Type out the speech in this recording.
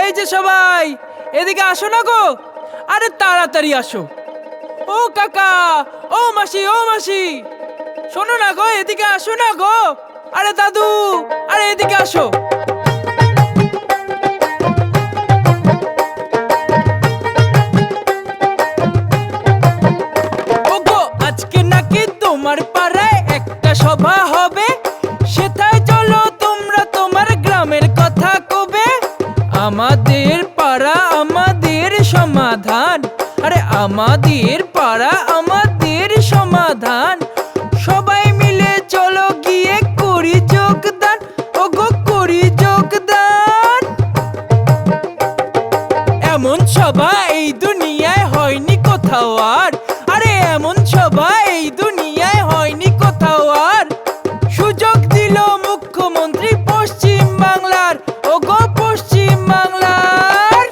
এই যে সবাই, এদিকে আসো না গো। আরে তাড়াতাড়ি আসো। ও কাকা, ও মাসি ও মাসি। শোনো না গো, এদিকে আসো না গো। আরে দাদু, আরে এদিকে আসো। আজকে নাকি তোমার পাড়ায় একটা সভা হবে? আমাদের পাড়া, আমাদের সমাধান। আরে আমাদের পাড়া, আমাদের সমাধান। সবাই মিলে চলো গিয়ে করি যোগদান। ও গো করি যোগদান। এমন সভা এই দুনিয়ায় হয়নি কোথাও আর। আরে এমন সভা এই দুনিয়ায় হয়নি কোথাও আর। সুযোগ দিল মুখ্যমন্ত্রী পশ্চিম বাংলার ও গো